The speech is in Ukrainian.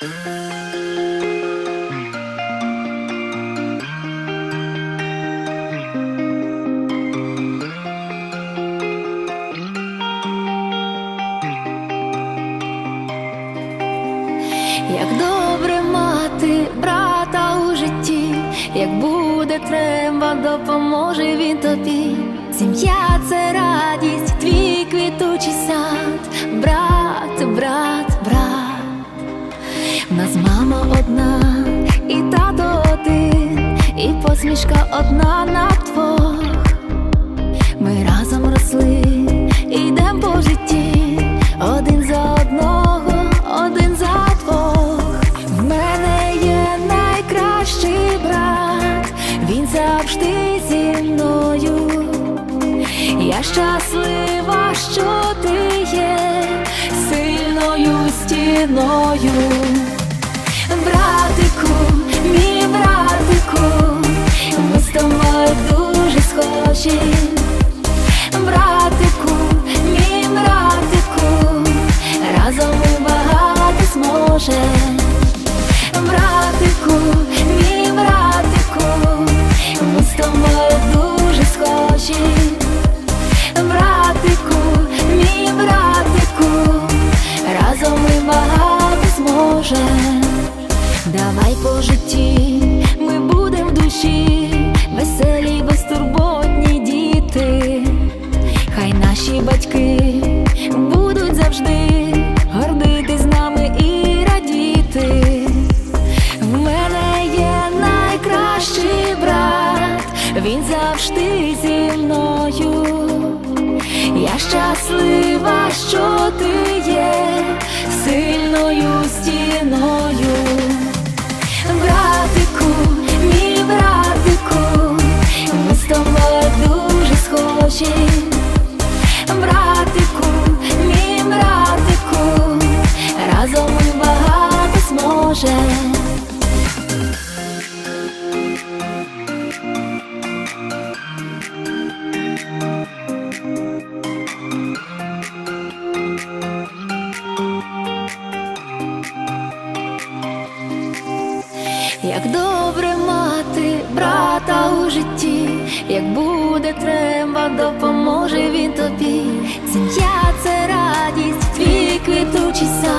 Як добре мати брата у житті, як буде треба, допоможе він тобі. Сім'я це радість, нас мама одна, і тато один, і посмішка одна на двох. Ми разом росли, йдем по житті, один за одного, один за двох. В мене є найкращий брат, він завжди зі мною. Я щаслива, що ти є сильною стіною. Дуже. Братику, мій братику, разом ми багато зможем. Братику, мій братику, ми з тобою дуже схожі. Братику, мій братику, разом ми багато зможем. Давай по житті зі мною. Я щаслива, що ти є як добре мати брата у житті, як буде треба, допоможе він тобі. Сім'я це радість, твій квітучий сад